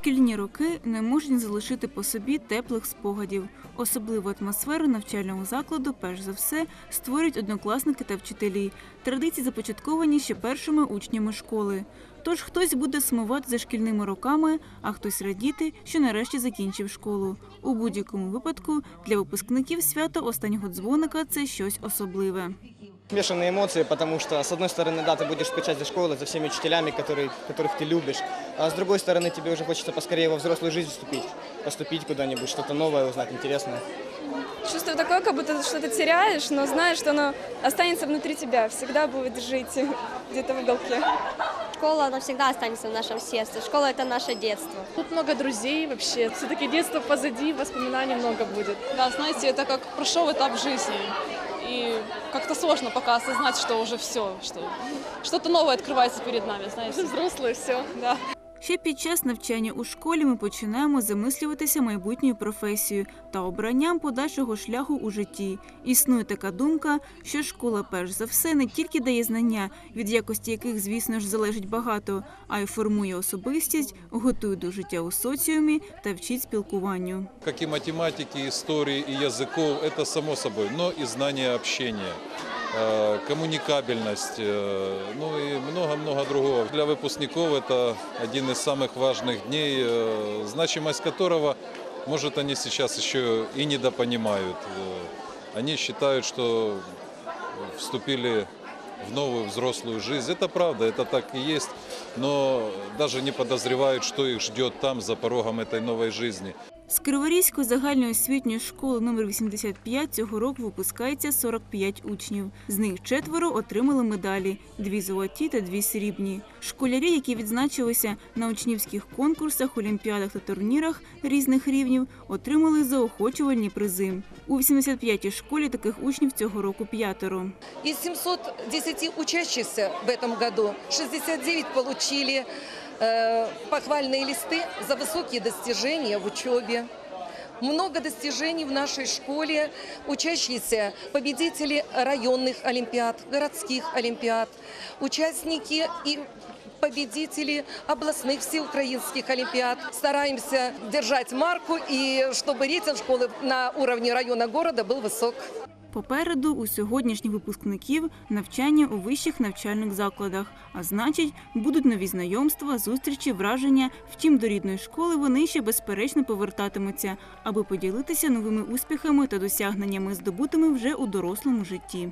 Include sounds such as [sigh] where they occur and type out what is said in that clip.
Шкільні роки не можуть залишити по собі теплих спогадів. Особливу атмосферу навчального закладу, перш за все, створюють однокласники та вчителі. Традиції започатковані ще першими учнями школи. Тож хтось буде сумувати за шкільними роками, а хтось радіти, що нарешті закінчив школу. У будь-якому випадку для випускників свято останнього дзвоника це щось особливе. Смешанные эмоции, потому что, с одной стороны, да, ты будешь скучать за школой, за всеми учителями, которые, которых ты любишь, а с другой стороны, тебе уже хочется поскорее во взрослую жизнь вступить, поступить куда-нибудь, что-то новое узнать, интересное. Чувство такое, как будто ты что-то теряешь, но знаешь, что оно останется внутри тебя, всегда будет жить [laughs] где-то в уголке. Школа навсегда останется в нашем сердце. Школа – это наше детство. Тут много друзей вообще. Все-таки детство позади, воспоминаний много будет. Да, знаете, это как прошел этап жизни. И как-то сложно пока осознать, что уже все, что что-то новое открывается перед нами, знаете. Взрослые, все. Да. Ще під час навчання у школі ми починаємо замислюватися майбутньою професією та обранням подальшого шляху у житті. Існує така думка, що школа, перш за все, не тільки дає знання, від якості яких, звісно ж, залежить багато, а й формує особистість, готує до життя у соціумі та вчить спілкуванню. как и математики, истории и языков, это само собой, но и знание общения, э, коммуникабельность, э, ну и много-много другого. Для выпускников это один из самых важных дней, э, значимость которого, может, они сейчас еще и недопонимают. Э, Они считают, что вступили в новую взрослую жизнь. Это правда, это так и есть, но даже не подозревают, что их ждет там, за порогом этой новой жизни. З Криворізької загальної освітньої школи номер 85 цього року випускається 45 учнів. З них четверо отримали медалі – дві золоті та дві срібні. Школярі, які відзначилися на учнівських конкурсах, олімпіадах та турнірах різних рівнів, отримали заохочувальні призи. У 85-й школі таких учнів цього року п'ятеро. Из 710 учащихся в этом году 69 получили э, похвальные листы за высокие достижения в учебе. Много достижений в нашей школе, учащиеся победители районных олимпиад, городских олимпиад, участники и победители областных всеукраинских олимпиад. Стараемся держать марку и чтобы рейтинг школы на уровне района города был высок. Попереду у сьогоднішніх випускників навчання у вищих навчальних закладах, а значить, будуть нові знайомства, зустрічі, враження. Втім, до рідної школи вони ще безперечно повертатимуться, аби поділитися новими успіхами та досягненнями, здобутими вже у дорослому житті.